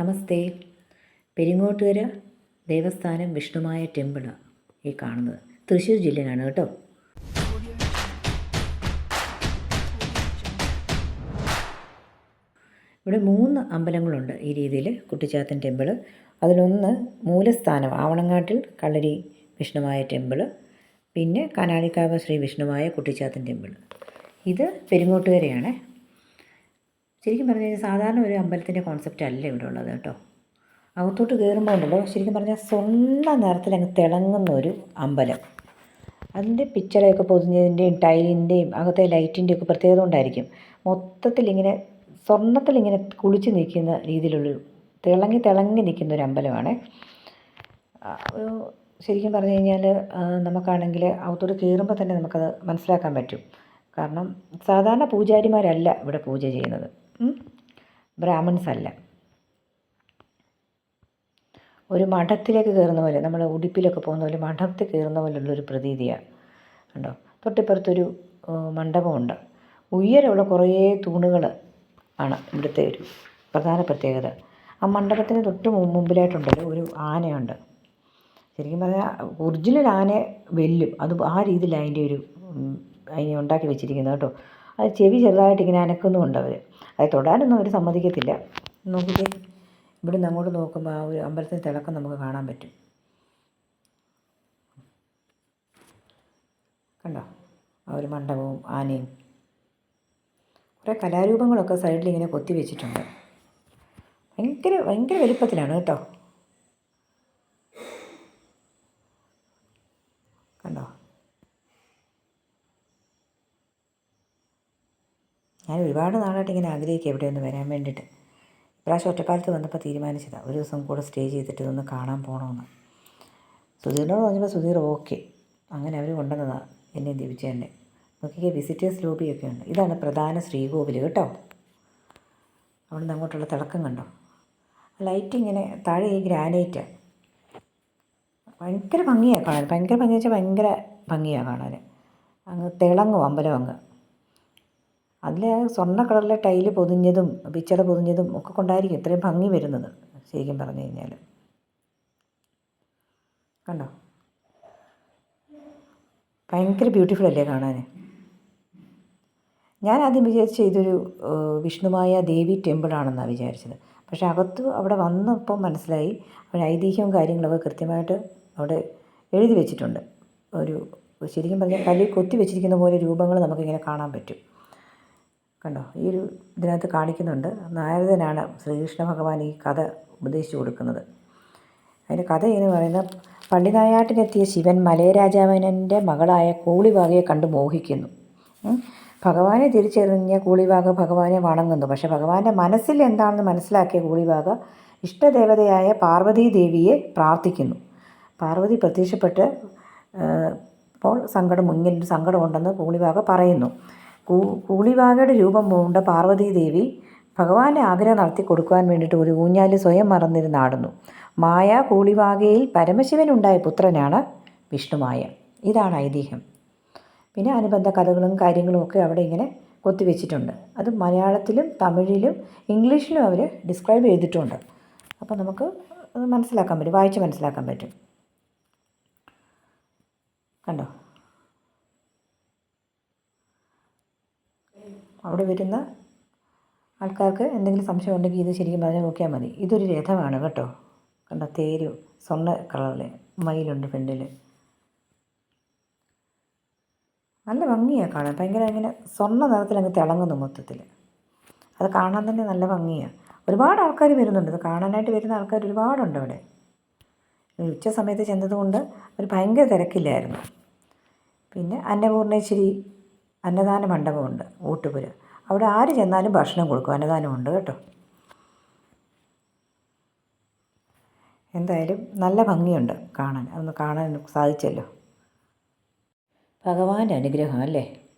നമസ്തേ. പെരിങ്ങോട്ടുകര ദേവസ്ഥാനം വിഷ്ണുമായ ടെമ്പിളാണ് ഈ കാണുന്നത്. തൃശ്ശൂർ ജില്ലയിലാണ് കേട്ടോ. ഇവിടെ മൂന്ന് അമ്പലങ്ങളുണ്ട് ഈ രീതിയിൽ കുട്ടിച്ചാത്തൻ ടെമ്പിൾ അതിലൊന്ന് മൂലസ്ഥാനം ആവണങ്ങാട്ടിൽ കളരി വിഷ്ണുമായ ടെമ്പിൾ പിന്നെ കനാലിക്കാവ് ശ്രീ വിഷ്ണുവായ കുട്ടിച്ചാത്തൻ ടെമ്പിൾ ഇത് പെരിങ്ങോട്ടുകരയാണ്. ശരിക്കും പറഞ്ഞു കഴിഞ്ഞാൽ സാധാരണ ഒരു അമ്പലത്തിന്റെ കോൺസെപ്റ്റ് അല്ല ഇവിടെ ഉള്ളത് കേട്ടോ. അകത്തോട്ട് കയറുമ്പോൾ ഉണ്ടല്ലോ ശരിക്കും പറഞ്ഞാൽ സ്വർണ നിറത്തിൽ അങ്ങ് തിളങ്ങുന്ന ഒരു അമ്പലം. അതിന്റെ പിക്ചറൊക്കെ പൊതിഞ്ഞതിന്റെയും ടൈലിന്റെയും അകത്തെ ലൈറ്റിന്റെ ഒക്കെ പ്രത്യേകത കൊണ്ടായിരിക്കും. മൊത്തത്തിൽ ഇങ്ങനെ സ്വർണത്തിൽ ഇങ്ങനെ കുളിച്ച് നിൽക്കുന്ന രീതിയിലുള്ള തിളങ്ങി തിളങ്ങി നിൽക്കുന്ന ഒരു അമ്പലമാണ്. ശരിക്കും പറഞ്ഞു കഴിഞ്ഞാൽ നമുക്കാണെങ്കിൽ അകത്തോട്ട് കയറുമ്പോൾ തന്നെ നമുക്കത് മനസ്സിലാക്കാൻ പറ്റും. കാരണം സാധാരണ പൂജാരിമാരല്ല ഇവിടെ പൂജ ചെയ്യുന്നത്. ബ്രാഹ്മിൺസ് അല്ല ഒരു മഠത്തിലേക്ക് കയറുന്ന പോലെ നമ്മൾ ഉടുപ്പിലൊക്കെ പോകുന്ന പോലെ മഠത്തിൽ കയറുന്ന പോലുള്ളൊരു പ്രതീതിയാണ് കണ്ടോ? തൊട്ടിപ്പുറത്തൊരു മണ്ഡപമുണ്ട്. ഉയരമുള്ള കുറേ തൂണുകൾ ആണ് ഇവിടുത്തെ ഒരു പ്രധാന പ്രത്യേകത. ആ മണ്ഡപത്തിന് തൊട്ട് മുമ്പിലായിട്ടുണ്ടല്ലോ ഒരു ആനയുണ്ട്. ശരിക്കും പറഞ്ഞാൽ ഒറിജിനൽ ആനയെ വെല്ലും. അത് ആ രീതിയിൽ അതിന്റെ ഒരു അതിനെ ഉണ്ടാക്കി വെച്ചിരിക്കുന്നത് കേട്ടോ. അത് ചെവി ചെറുതായിട്ട് ഇങ്ങനെ അനക്കുന്നുമുണ്ട് അവർ അത് തൊടാനൊന്നും അവർ സമ്മതിക്കത്തില്ല. നോക്കിക്കേ. ഇവിടുന്ന് അങ്ങോട്ട് നോക്കുമ്പോൾ ആ ഒരു അമ്പലത്തിന്റെ തിളക്കം നമുക്ക് കാണാൻ പറ്റും. കണ്ടോ? ആ ഒരു മണ്ഡപവും ആനയും. കുറേ കലാരൂപങ്ങളൊക്കെ സൈഡിൽ ഇങ്ങനെ കൊത്തി വെച്ചിട്ടുണ്ട്. ഭയങ്കര ഭയങ്കര വലുപ്പത്തിലാണ് കേട്ടോ. കണ്ടോ? ഞാൻ ഒരുപാട് നാളായിട്ട് ഇങ്ങനെ ആഗ്രഹിക്കുക എവിടെ ഒന്ന് വരാൻ വേണ്ടിയിട്ട്. ഇപ്രാവശ്യം ഒറ്റപ്പാലത്ത് വന്നപ്പോൾ തീരുമാനിച്ചതാണ് ഒരു ദിവസം കൂടെ സ്റ്റേ ചെയ്തിട്ട് ഇതൊന്ന് കാണാൻ പോകണമെന്ന് സുധീറിനോട് പറഞ്ഞപ്പോൾ സുധീർ ഓക്കെ. അങ്ങനെ അവർ കൊണ്ടുവന്നതാണ് എന്നെ ദീപിച്ചേനെ. നോക്കിക്കേ വിസിറ്റേഴ്സ് ലോബിയൊക്കെ ഉണ്ട്. ഇതാണ് പ്രധാന ശ്രീകോവിൽ കേട്ടോ. അവിടെ നിന്ന് അങ്ങോട്ടുള്ള തിളക്കം കണ്ടോ? ലൈറ്റ് ഇങ്ങനെ താഴെ ഈ ഗ്രാനൈറ്റാണ് ഭയങ്കര ഭംഗിയാണ് കാണാൻ. ഭയങ്കര ഭംഗി വെച്ചാൽ ഭയങ്കര ഭംഗിയാണ് കാണാൻ അങ്ങ് തിളങ്ങും അമ്പലം അങ്ങ് അതിൽ സ്വർണ കളറിലെ ടൈൽ പൊതിഞ്ഞതും പിച്ചള പൊതിഞ്ഞതും ഒക്കെ കൊണ്ടായിരിക്കും ഇത്രയും ഭംഗി വരുന്നത് ശരിക്കും പറഞ്ഞു കഴിഞ്ഞാൽ കണ്ടോ? ഭയങ്കര ബ്യൂട്ടിഫുൾ അല്ലേ കാണാൻ ഞാൻ ആദ്യം വിചാരിച്ച ഇതൊരു വിഷ്ണുമായ ദേവി ടെമ്പിളാണെന്നാണ് വിചാരിച്ചത്. പക്ഷെ അകത്ത് അവിടെ വന്നപ്പോൾ മനസ്സിലായി അവിടെ ഐതിഹ്യവും കാര്യങ്ങളൊക്കെ കൃത്യമായിട്ട് അവിടെ എഴുതി വെച്ചിട്ടുണ്ട്. ഒരു ശരിക്കും പറഞ്ഞാൽ കല്ലിൽ കൊത്തി വെച്ചിരിക്കുന്ന പോലെ രൂപങ്ങൾ നമുക്കിങ്ങനെ കാണാൻ പറ്റും. കണ്ടോ? ഈ ഒരു ഇതിനകത്ത് കാണിക്കുന്നുണ്ട്. നാരദനാണ് ശ്രീകൃഷ്ണ ഭഗവാൻ ഈ കഥ ഉപദേശിച്ചു കൊടുക്കുന്നത്. അതിന്റെ കഥ എന്ന് പറയുന്നത് പള്ളിനായാട്ടിനെത്തിയ ശിവൻ മലയരാജാവനന്റെ മകളായ കൂളിവാകയെ കണ്ട് മോഹിക്കുന്നു. ഭഗവാനെ തിരിച്ചറിഞ്ഞ കൂളിവാക ഭഗവാനെ വണങ്ങുന്നു. പക്ഷെ ഭഗവാന്റെ മനസ്സിൽ എന്താണെന്ന് മനസ്സിലാക്കിയ കൂളിവാക ഇഷ്ടദേവതയായ പാർവതി ദേവിയെ പ്രാർത്ഥിക്കുന്നു. പാർവതി പ്രത്യക്ഷപ്പെട്ട് അപ്പോൾ സങ്കടം ഇങ്ങനൊരു സങ്കടമുണ്ടെന്ന് കൂളിവാക പറയുന്നു. കൂളിവാകയുടെ രൂപം പൂണ്ട പാർവതീദേവി ഭഗവാന്റെ ആഗ്രഹം നടത്തി കൊടുക്കുവാൻ വേണ്ടിയിട്ട് ഒരു ഊഞ്ഞാൽ സ്വയം മറന്നിരുന്ന് ആടുന്നു. മായ കൂളിവാകയിൽ പരമശിവനുണ്ടായ പുത്രനാണ് വിഷ്ണുമായ ഇതാണ് ഐതിഹ്യം. പിന്നെ അനുബന്ധ കഥകളും കാര്യങ്ങളും ഒക്കെ അവിടെ ഇങ്ങനെ കൊത്തിവെച്ചിട്ടുണ്ട്. അത് മലയാളത്തിലും തമിഴിലും ഇംഗ്ലീഷിലും അവർ ഡിസ്ക്രൈബ് ചെയ്തിട്ടുണ്ട്. അപ്പോൾ നമുക്ക് മനസ്സിലാക്കാൻ പറ്റും വായിച്ച് മനസ്സിലാക്കാൻ പറ്റും. കണ്ടോ? അവിടെ വരുന്ന ആൾക്കാർക്ക് എന്തെങ്കിലും സംശയം ഉണ്ടെങ്കിൽ ഇത് ശരിക്കും പറഞ്ഞാൽ നോക്കിയാൽ മതി. ഇതൊരു രഥമാണ് കേട്ടോ. കണ്ട? തേര് സ്വർണ കളറിൽ മയിലുണ്ട് ഫ്രണ്ടിൽ നല്ല ഭംഗിയാണ് കാണാൻ. ഭയങ്കര ഇങ്ങനെ സ്വർണ നിറത്തിൽ അങ്ങ് തിളങ്ങുന്നു മൊത്തത്തിൽ അത് കാണാൻ തന്നെ നല്ല ഭംഗിയാണ് ഒരുപാട് ആൾക്കാർ വരുന്നുണ്ട്. ഇത് കാണാനായിട്ട് വരുന്ന ആൾക്കാർ ഒരുപാടുണ്ട് അവിടെ. ഉച്ച സമയത്ത് ചെന്നതുകൊണ്ട് ഒരു ഭയങ്കര തിരക്കില്ലായിരുന്നു. പിന്നെ അന്നപൂർണേശ്വരി അന്നദാന മണ്ഡപമുണ്ട് ഊട്ടുപുര. അവിടെ ആര് ചെന്നാലും ഭക്ഷണം കൊടുക്കും അന്നദാനമുണ്ട് കേട്ടോ. എന്തായാലും നല്ല ഭംഗിയുണ്ട് കാണാൻ. അതൊന്ന് കാണാൻ സാധിച്ചല്ലോ. ഭഗവാന്റെ അനുഗ്രഹം അല്ലേ?